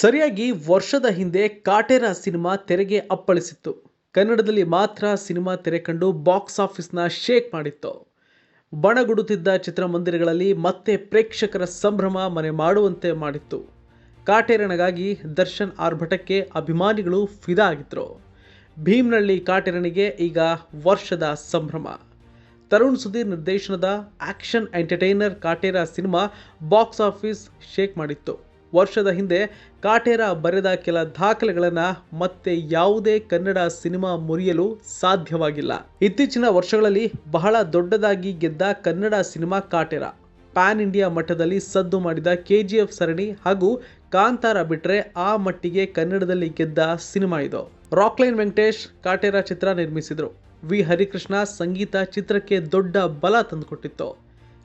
ಸರಿಯಾಗಿ ವರ್ಷದ ಹಿಂದೆ ಕಾಟೇರ ಸಿನಿಮಾ ತೆರೆಗೆ ಅಪ್ಪಳಿಸಿತ್ತು. ಕನ್ನಡದಲ್ಲಿ ಮಾತ್ರ ಸಿನಿಮಾ ತೆರೆ ಕಂಡು ಬಾಕ್ಸ್ ಆಫೀಸ್ನ ಶೇಕ್ ಮಾಡಿತ್ತು. ಬಣಗುಡುತ್ತಿದ್ದ ಚಿತ್ರಮಂದಿರಗಳಲ್ಲಿ ಮತ್ತೆ ಪ್ರೇಕ್ಷಕರ ಸಂಭ್ರಮ ಮನೆ ಮಾಡುವಂತೆ ಮಾಡಿತ್ತು. ಕಾಟೇರನಿಗಾಗಿ ದರ್ಶನ್ ಆರ್ಭಟಕ್ಕೆ ಅಭಿಮಾನಿಗಳು ಫಿದಾ ಆಗಿದ್ರು. ಭೀಮ್ನಳ್ಳಿ ಕಾಟೇರನಿಗೆ ಈಗ ವರ್ಷದ ಸಂಭ್ರಮ. ತರುಣ್ ಸುಧೀರ್ ನಿರ್ದೇಶನದ action entertainer Kaatera cinema box office shake ಮಾಡಿತ್ತು. ವರ್ಷದ ಹಿಂದೆ ಕಾಟೇರ ಬರೆದ ಕೆಲ ದಾಖಲೆಗಳನ್ನು ಮತ್ತೆ ಯಾವುದೇ ಕನ್ನಡ ಸಿನಿಮಾ ಮುರಿಯಲು ಸಾಧ್ಯವಾಗಿಲ್ಲ. ಇತ್ತೀಚಿನ ವರ್ಷಗಳಲ್ಲಿ ಬಹಳ ದೊಡ್ಡದಾಗಿ ಗೆದ್ದ Kannada cinema Kaatera. Pan India ಮಟ್ಟದಲ್ಲಿ ಸದ್ದು ಮಾಡಿದ ಕೆಜಿಎಫ್ ಸರಣಿ ಹಾಗೂ ಕಾಂತಾರ ಬಿಟ್ರೆ ಆ ಮಟ್ಟಿಗೆ ಕನ್ನಡದಲ್ಲಿ ಗೆದ್ದ ಸಿನಿಮಾ ಇದು. ರಾಕ್ಲೈನ್ ವೆಂಕಟೇಶ್ ಕಾಟೇರ ಚಿತ್ರ ನಿರ್ಮಿಸಿದರು. ವಿ. ಹರಿಕೃಷ್ಣ ಸಂಗೀತ ಚಿತ್ರಕ್ಕೆ ದೊಡ್ಡ ಬಲ ತಂದುಕೊಟ್ಟಿತ್ತು.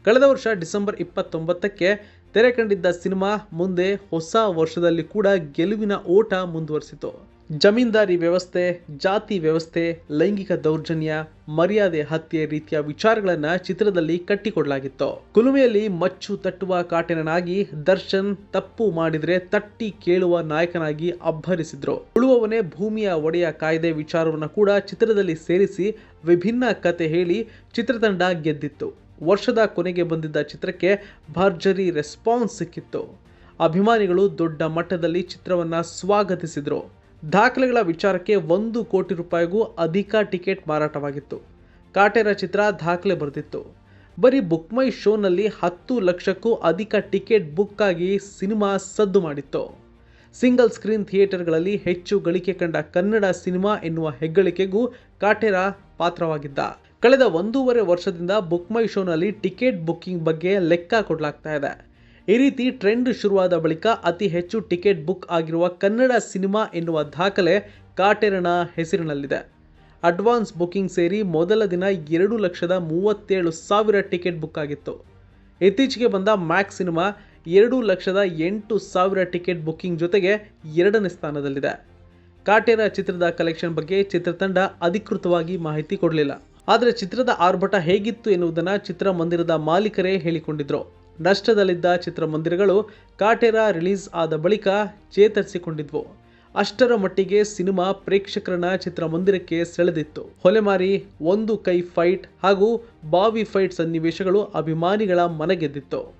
ಕಳೆದ ವರ್ಷ ಡಿಸೆಂಬರ್ ಇಪ್ಪತ್ತೊಂಬತ್ತಕ್ಕೆ ತೆರೆ ಕಂಡಿದ್ದ ಸಿನಿಮಾ ಮುಂದೆ ಹೊಸ ವರ್ಷದಲ್ಲಿ ಕೂಡ ಗೆಲುವಿನ ಓಟ ಮುಂದುವರಿಸಿತು. ಜಮೀನ್ದಾರಿ ವ್ಯವಸ್ಥೆ, ಜಾತಿ ವ್ಯವಸ್ಥೆ, ಲೈಂಗಿಕ ದೌರ್ಜನ್ಯ, ಮರ್ಯಾದೆ ಹತ್ಯೆ ರೀತಿಯ ವಿಚಾರಗಳನ್ನ ಚಿತ್ರದಲ್ಲಿ ಕಟ್ಟಿಕೊಡಲಾಗಿತ್ತು. ಕುಲುಮೆಯಲ್ಲಿ ಮಚ್ಚು ತಟ್ಟುವ ಕಾಟನನಾಗಿ ದರ್ಶನ್ ತಪ್ಪು ಮಾಡಿದ್ರೆ ತಟ್ಟಿ ಕೇಳುವ ನಾಯಕನಾಗಿ ಅಬ್ಬರಿಸಿದ್ರು. ಉಳುವವನೇ ಭೂಮಿಯ ಒಡೆಯ ಕಾಯ್ದೆ ವಿಚಾರವನ್ನು ಕೂಡ ಚಿತ್ರದಲ್ಲಿ ಸೇರಿಸಿ ವಿಭಿನ್ನ ಕತೆ ಹೇಳಿ ಚಿತ್ರತಂಡ ಗೆದ್ದಿತ್ತು. ವರ್ಷದ ಕೊನೆಗೆ ಬಂದಿದ್ದ ಚಿತ್ರಕ್ಕೆ ಭರ್ಜರಿ ರೆಸ್ಪಾನ್ಸ್ ಸಿಕ್ಕಿತ್ತು. ಅಭಿಮಾನಿಗಳು ದೊಡ್ಡ ಮಟ್ಟದಲ್ಲಿ ಚಿತ್ರವನ್ನು ಸ್ವಾಗತಿಸಿದರು. ದಾಖಲೆಗಳ ವಿಚಾರಕ್ಕೆ ಒಂದು ಕೋಟಿ ರೂಪಾಯಿಗೂ ಅಧಿಕ ಟಿಕೆಟ್ ಮಾರಾಟವಾಗಿತ್ತು. ಕಾಟೇರ ಚಿತ್ರ ದಾಖಲೆ ಬರೆದಿತ್ತು ಬರೀ ಬುಕ್ ಮೈ ಶೋನಲ್ಲಿ ಹತ್ತು ಲಕ್ಷಕ್ಕೂ ಅಧಿಕ ಟಿಕೆಟ್ ಬುಕ್ ಆಗಿ ಸಿನಿಮಾ ಸದ್ದು ಮಾಡಿತ್ತು. ಸಿಂಗಲ್ ಸ್ಕ್ರೀನ್ ಥಿಯೇಟರ್ಗಳಲ್ಲಿ ಹೆಚ್ಚು ಗಳಿಕೆ ಕಂಡ ಕನ್ನಡ ಸಿನಿಮಾ ಎನ್ನುವ ಹೆಗ್ಗಳಿಕೆಗೂ ಕಾಟೇರ ಪಾತ್ರವಾಗಿದ್ದ. ಕಳೆದ ಒಂದೂವರೆ ವರ್ಷದಿಂದ ಬುಕ್ ಮೈ ಶೋನಲ್ಲಿ ಟಿಕೆಟ್ ಬುಕ್ಕಿಂಗ್ ಬಗ್ಗೆ ಲೆಕ್ಕ ಕೊಡಲಾಗ್ತಾ ಇದೆ. ಈ ರೀತಿ ಟ್ರೆಂಡ್ ಶುರುವಾದ ಬಳಿಕ ಅತಿ ಹೆಚ್ಚು ಟಿಕೆಟ್ ಬುಕ್ ಆಗಿರುವ ಕನ್ನಡ ಸಿನಿಮಾ ಎನ್ನುವ ದಾಖಲೆ ಕಾಟೇರನ ಹೆಸರಿನಲ್ಲಿದೆ. ಅಡ್ವಾನ್ಸ್ ಬುಕ್ಕಿಂಗ್ ಸೇರಿ ಮೊದಲ ದಿನ ಎರಡು ಲಕ್ಷದ ಮೂವತ್ತೇಳು ಸಾವಿರ ಟಿಕೆಟ್ ಬುಕ್ ಆಗಿತ್ತು. ಇತ್ತೀಚೆಗೆ ಬಂದ ಮ್ಯಾಕ್ಸ್ ಸಿನಿಮಾ ಎರಡು ಲಕ್ಷದ ಎಂಟು ಸಾವಿರ ಟಿಕೆಟ್ ಬುಕ್ಕಿಂಗ್ ಜೊತೆಗೆ ಎರಡನೇ ಸ್ಥಾನದಲ್ಲಿದೆ. ಕಾಟೇರ ಚಿತ್ರದ ಕಲೆಕ್ಷನ್ ಬಗ್ಗೆ ಚಿತ್ರತಂಡ ಅಧಿಕೃತವಾಗಿ ಮಾಹಿತಿ ಕೊಡಲಿಲ್ಲ. ಆದರೆ ಚಿತ್ರದ ಆರ್ಭಟ ಹೇಗಿತ್ತು ಎನ್ನುವುದನ್ನು ಚಿತ್ರಮಂದಿರದ ಮಾಲೀಕರೇ ಹೇಳಿಕೊಂಡಿದ್ರು. ನಷ್ಟದಲ್ಲಿದ್ದ ಚಿತ್ರಮಂದಿರಗಳು ಕಾಟೇರ ರಿಲೀಸ್ ಆದ ಬಳಿಕ ಚೇತರಿಸಿಕೊಂಡಿದ್ವು. ಅಷ್ಟರ ಮಟ್ಟಿಗೆ ಸಿನಿಮಾ ಪ್ರೇಕ್ಷಕರನ್ನ ಚಿತ್ರಮಂದಿರಕ್ಕೆ ಸೆಳೆದಿತ್ತು. ಹೊಲೆಮಾರಿ ಒಂದು ಕೈ ಫೈಟ್ ಹಾಗೂ ಬಾವಿ ಫೈಟ್ ಸನ್ನಿವೇಶಗಳು ಅಭಿಮಾನಿಗಳ ಮನಗೆದ್ದಿತ್ತು.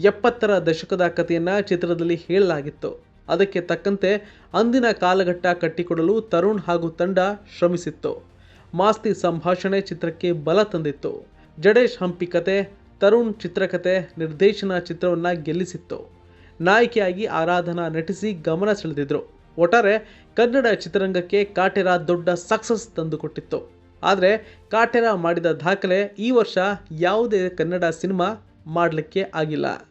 ಎಪ್ಪತ್ತರ ದಶಕದ ಕಥೆಯನ್ನ ಚಿತ್ರದಲ್ಲಿ ಹೇಳಲಾಗಿತ್ತು. ಅದಕ್ಕೆ ತಕ್ಕಂತೆ ಅಂದಿನ ಕಾಲಘಟ್ಟ ಕಟ್ಟಿಕೊಡಲು ತರುಣ್ ಹಾಗೂ ತಂಡ ಶ್ರಮಿಸಿತ್ತು. ಮಾಸ್ತಿ ಸಂಭಾಷಣೆ ಚಿತ್ರಕ್ಕೆ ಬಲ ತಂದಿತ್ತು. ಜಡೇಶ್ ಹಂಪಿ ಕತೆ, ತರುಣ್ ಚಿತ್ರಕತೆ ನಿರ್ದೇಶನ ಚಿತ್ರವನ್ನು ಗೆಲ್ಲಿಸಿತ್ತು. ನಾಯಕಿಯಾಗಿ ಆರಾಧನಾ ನಟಿಸಿ ಗಮನ ಸೆಳೆದಿದ್ರು. ಒಟ್ಟಾರೆ ಕನ್ನಡ ಚಿತ್ರರಂಗಕ್ಕೆ ಕಾಟೆರ ದೊಡ್ಡ ಸಕ್ಸಸ್ ತಂದುಕೊಟ್ಟಿತ್ತು. ಆದರೆ ಕಾಟೆರ ಮಾಡಿದ ದಾಖಲೆ ಈ ವರ್ಷ ಯಾವುದೇ ಕನ್ನಡ ಸಿನಿಮಾ ಮಾಡಲಿಕ್ಕೆ ಆಗಿಲ್ಲ.